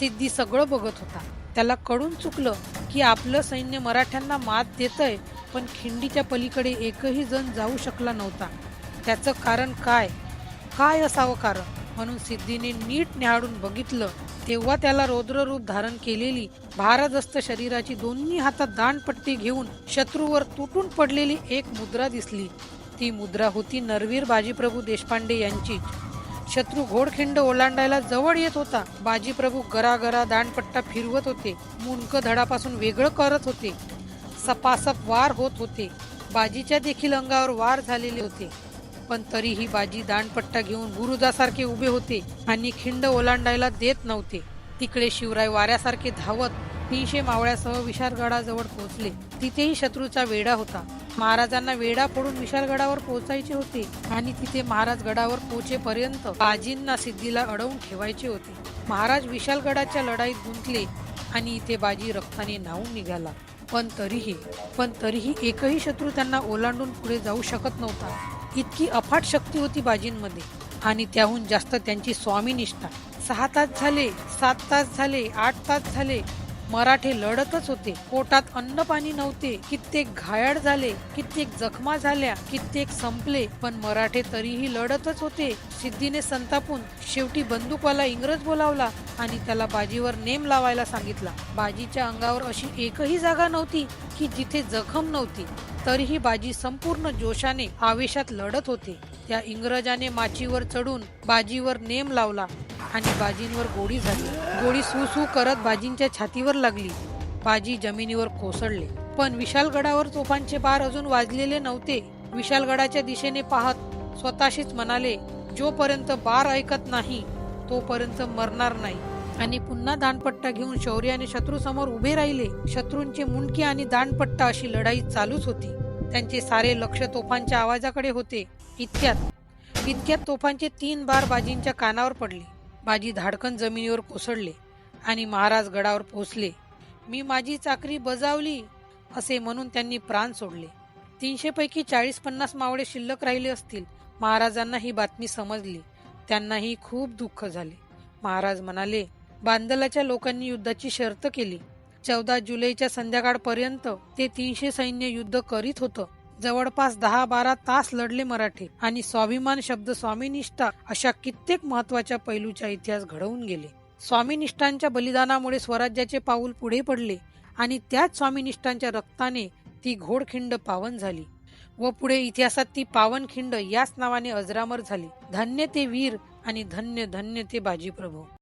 सिद्धी सगळं बघत होता. त्याला कळून चुकलं की आपलं सैन्य मराठ्यांना मात देतंय पण खिंडीच्या पलीकडे एकही जण जाऊ शकला नव्हता. त्याचं कारण काय? काय असावं कारण? म्हणून सिद्धीने नीट न्याहाळून बघितलं. तेव्हा त्याला रौद्ररूप धारण केलेली भारदस्त शरीराची दोन्ही हातात दांडपट्टी घेऊन शत्रूवर तुटून पडलेली एक मुद्रा दिसली. ती मुद्रा होती नरवीर बाजीप्रभू देशपांडे यांची शत्रू घोडखिंड ओलांडायला जवळ येत होता. बाजीप्रभू गरागरा दांडपट्टा फिरवत होते. मुंडक धडापासून वेगळं करत होते. सपासप वार होत होते. बाजीच्या देखील अंगावर वार झालेले होते. पण तरीही बाजी दांडपट्टा घेऊन गुरुदासारखे उभे होते आणि खिंड ओलांडायला देत नव्हते. तिकडे शिवराय वाऱ्यासारखे धावत तीनशे मावळ्यासह विशालगडाजवळ पोहोचले. तिथेही शत्रूचा वेढा होता. महाराजांना वेढा फोडून विशालगडावर पोहोचायचे होते आणि तिथे महाराज गडावर पोहोचेपर्यंत बाजींना सिद्धीला अडवून ठेवायचे होते. महाराज विशालगडाच्या लढाईत गुंतले आणि इथे बाजी रक्ताने न्हावून निघाला. पण तरीही पण तरीही एकही शत्रू त्यांना ओलांडून पुढे जाऊ शकत नव्हता. इतकी अफाट शक्ती होती बाजींमध्ये आणि त्याहून जास्त त्यांची स्वामीनिष्ठा सहा तास झाले सात तास झाले आठ तास झाले मराठे लढतच होते. पोटात अन्न पाणी नव्हते. कित्येक घायाळ झाले कित्येक जखमा झाल्या कित्येक संपले. पण मराठे तरीही लढतच होते. सिद्धीने संतापून शेवटी बंदूकवाला इंग्रज बोलावला आणि त्याला बाजीवर नेम लावायला सांगितला. बाजीच्या अंगावर अशी एकही जागा नव्हती की जिथे जखम नव्हती. तरीही बाजी संपूर्ण जोशाने आवेशात लढत होते. त्या इंग्रजाने माचीवर चढून बाजीवर नेम लावला. आणि बाजींवर गोळी झाली. गोळी सुसू करत बाजींच्या छातीवर लागली. बाजी जमिनीवर कोसळले. पण विशालगडावर तोफांचे बार अजून वाजलेले नव्हते. विशालगडाच्या दिशेने पाहत स्वतःशीच म्हणाले जोपर्यंत बार ऐकत नाही तोपर्यंत मरणार नाही. आणि पुन्हा दांडपट्टा घेऊन शौर्याने शत्रू समोर उभे राहिले. शत्रूंचे मुंडके आणि दांडपट्टा अशी लढाई चालूच होती. त्यांचे सारे लक्ष तोफांच्या आवाजाकडे होते. इतक्यात इतक्यात तोफांचे तीन बार बाजींच्या कानावर पडले. माझी धाडकन जमिनीवर कोसळले आणि महाराज गडावर पोचले मी माझी चाकरी बजावली असे म्हणून त्यांनी प्राण सोडले. तीनशे पैकी चाळीस पन्नास मावळे शिल्लक राहिले असतील महाराजांना ही बातमी समजली. त्यांनाही खूप दुःख झाले. महाराज म्हणाले बांदलाच्या लोकांनी युद्धाची शर्त केली. चौदा जुलैच्या संध्याकाळपर्यंत ते तीनशे सैन्य युद्ध करीत होतं. जवळपास दहा बारा तास लढले मराठे आणि स्वाभिमान शब्द स्वामीनिष्ठा अशा कित्येक महत्त्वाच्या पैलूचा इतिहास घडवून गेले. स्वामीनिष्ठांच्या बलिदानामुळे स्वराज्याचे पाऊल पुढे पडले आणि त्याच स्वामीनिष्ठांच्या रक्ताने ती घोडखिंड पावन झाली व पुढे इतिहासात ती पावनखिंड याच नावाने अजरामर झाली. धन्य ते वीर आणि धन्य धन्य ते बाजीप्रभू.